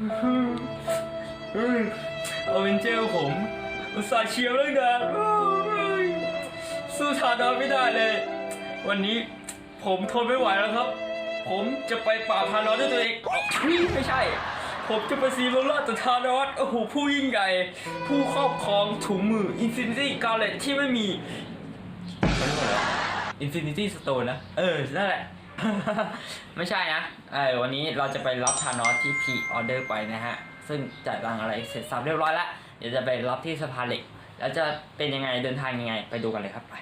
เอาเป็นเจลผมอุตส่าห์เชียร์เรื่องนานโอ้ยสู้ทานอสไม่ได้เลย วันนี้ผมทนไม่ไหวแล้วครับ ผมจะไปปราบทานอสด้วยตัวเองอ๋อไม่ใช่ ผมจะไปซีโรล่าต่อทานอสโอ้โหผู้ยิ่งใหญ่ ผู้ครอบครองถุงมืออินฟินิตี้กาเลตที่ไม่มีอินฟินิตี้สโตนนะ เออ นั่นแหละ ไม่ใช่นะเออวันนี้เราจะไปรับทานอสที่พีออเดอร์ไปนะฮะ ซึ่งจ่ายตังอะไรเสร็จสับเรียบร้อยแล้ว เดี๋ยวจะไปรับที่สะพานเหล็ก แล้วจะเป็นยังไงเดินทางยังไง ไปดูกันเลยครับไป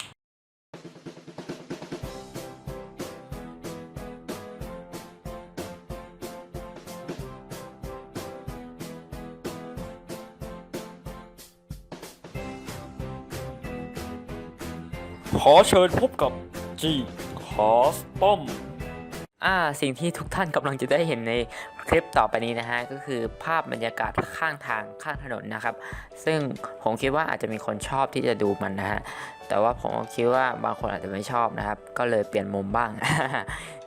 ขอเชิญพบกับ G Custom อ่ อ่าสิ่งที่ทุกท่านกำลังจะได้เห็นในคลิปต่อไปนี้นะฮะก็คือภาพบรรยากาศข้างทางข้างถนนนะครับ ซึ่งผมคิดว่าอาจจะมีคนชอบที่จะดูมันนะฮะแต่ว่าผมก็คิดว่าบางคนอาจจะไม่ชอบนะครับ ก็เลยเปลี่ยนมุมบ้าง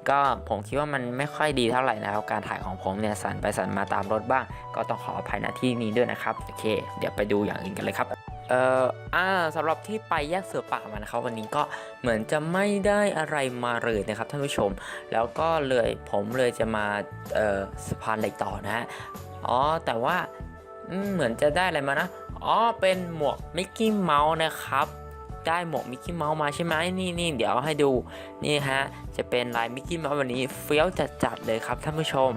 ก็ผมคิดว่ามันไม่ค่อยดีเท่าไหร่นะครับการถ่ายของผมเนี่ยสั่นไปสั่นมาตามรถบ้าง ก็ต้องขออภัยณที่นี้ด้วยนะครับโอเค เดี๋ยวไปดูอย่างอื่นกันเลยครับ เอ่ออ่าสำหรับที่ไปแยกเสือป่ามานะครับ วันนี้ก็เหมือนจะไม่ได้อะไรมาเลยนะครับท่านผู้ชม แล้วก็เลยผมเลยจะมาเอ่อสะพานเหล็กต่อนะฮะอ๋อแต่ว่าเหมือนจะได้อะไรมานะอ๋อเป็นหมวกมิกกี้เมาส์นะครับ ได้หมวกมิกกี้เมาส์มาใช่ไหมนี่นี่เดี๋ยวให้ดูนี่ฮะจะเป็นลายมิกกี้เมาส์วันนี้เฟี้ยวจัดๆเลยครับท่านผู้ชม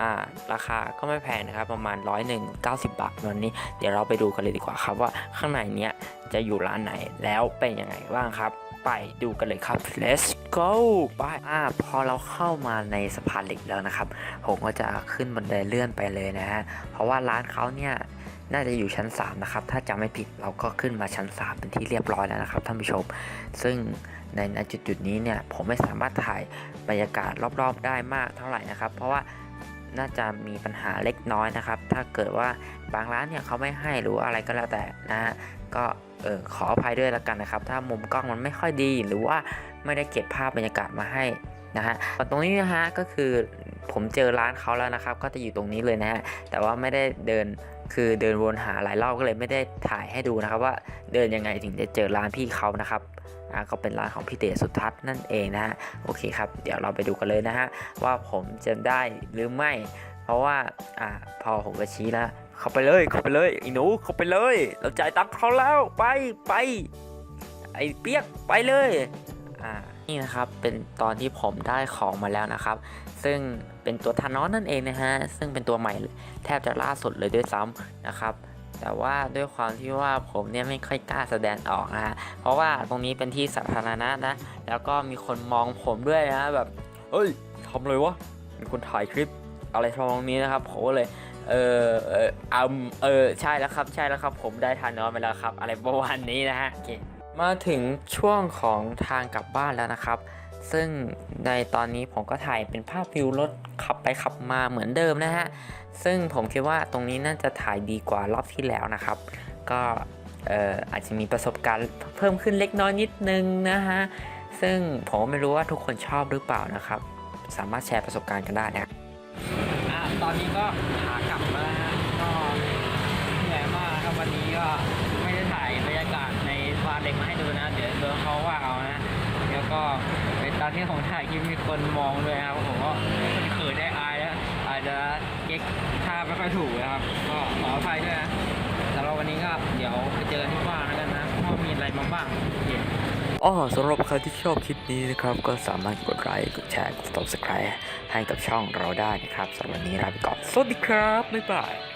อ่าราคาก็ไม่แพงนะครับประมาณร้อยหนึ่งเก้าสิบบาทวันนี้ เดี๋ยวเราไปดูกันเลยดีกว่าครับว่าข้างในเนี้ยจะอยู่ร้านไหนแล้วเป็นยังไงบ้างครับไปดูกันเลยครับ let's go ไปอ่าพอเราเข้ามาในสะพานเหล็กแล้วนะครับ ผมก็จะขึ้นบันไดเลื่อนไปเลยนะฮะ เพราะว่าร้านเขาเนี่ย น่าจะอยู่ชั้น 3 นะครับ ถ้าจำไม่ผิดเราก็ขึ้นมาชั้น 3 เป็นที่เรียบร้อยแล้วนะครับท่านผู้ชม ซึ่งในณจุดจุดนี้เนี่ยผมไม่สามารถถ่ายบรรยากาศรอบๆ ได้มากเท่าไหร่นะครับ เพราะว่าน่าจะมีปัญหาเล็กน้อยนะครับ ถ้าเกิดว่าบางร้านเนี่ยเขาไม่ให้หรืออะไรก็แล้วแต่นะฮะก็เออขออภัยด้วยละกันนะครับ ถ้ามุมกล้องมันไม่ค่อยดีหรือว่าไม่ได้เก็บภาพบรรยากาศมาให้นะฮะตรงนี้นะฮะก็คือผมเจอร้านเขาแล้วนะครับ ก็จะอยู่ตรงนี้เลยนะฮะแต่ว่าไม่ได้เดิน คือเดินวนหาหลายรอบก็เลยไม่ได้ถ่ายให้ดูนะครับ ว่าเดินยังไงถึงจะเจอร้านพี่เขานะครับอ่าก็เป็นร้านของพี่เตสุทัศน์นั่นเองนะฮะโอเคครับ เดี๋ยวเราไปดูกันเลยนะฮะว่าผมจะได้หรือไม่ เพราะว่าอ่าพอผมก็ชี้แล้วเข้าไปเลยเข้าไปเลยไอ้หนูเข้าไปเลย เราจ่ายตังค์เขาแล้วไปไปไอ้เปียกไปเลยอ่า นี่นะครับเป็นตอนที่ผมได้ของมาแล้วนะครับ ซึ่งเป็นตัวทานอสนั่นเองนะฮะซึ่งเป็นตัวใหม่แทบจะล่าสุดเลยด้วยซ้ำนะครับแต่ว่าด้วยความที่ว่าผมเนี่ยไม่ค่อยกล้าแสดงออกนะฮะเพราะว่าตรงนี้เป็นที่สาธารณะนะ แล้วก็มีคนมองผมด้วยนะแบบเฮ้ยทำเลยวะมีคนถ่ายคลิปอะไรทำนองนี้นะครับผมก็เลยเออเออเออใช่แล้วครับใช่แล้วครับ ผมได้ทานอนไปแล้วครับ อะไรประมาณนี้นะฮะโอเค มาถึงช่วงของทางกลับบ้านแล้วนะครับ ซึ่งในตอนนี้ผมก็ถ่ายเป็นภาพวิวรถขับไปขับมาเหมือนเดิมนะฮะ ซึ่งผมคิดว่าตรงนี้น่าจะถ่ายดีกว่ารอบที่แล้วนะครับ ก็อาจจะมีประสบการณ์เพิ่มขึ้นเล็กน้อยนิดนึงนะฮะ ซึ่งผมไม่รู้ว่าทุกคนชอบหรือเปล่านะครับ สามารถแชร์ประสบการณ์กันได้นะอะตอนนี้ก็ ก็เป็นตอนที่ผมถ่ายคลิปมีคนมองด้วยครับผมก็เขินได้อายแล้วอาจจะเก๊กท่าไม่ค่อยถูกนะครับ ก็ขออภัยด้วยนะสำหรับวันนี้ก็เดี๋ยวไปเจอกันที่บ้านแล้วกันนะว่ามีอะไรมาบ้างโอเคอ๋อสำหรับใครที่ชอบคลิปนี้นะครับ ก็สามารถกดไลค์กดแชร์กด subscribe ให้กับช่องเราได้นะครับสำหรับวันนี้ลาไปก่อน สวัสดีครับ บ๊ายบาย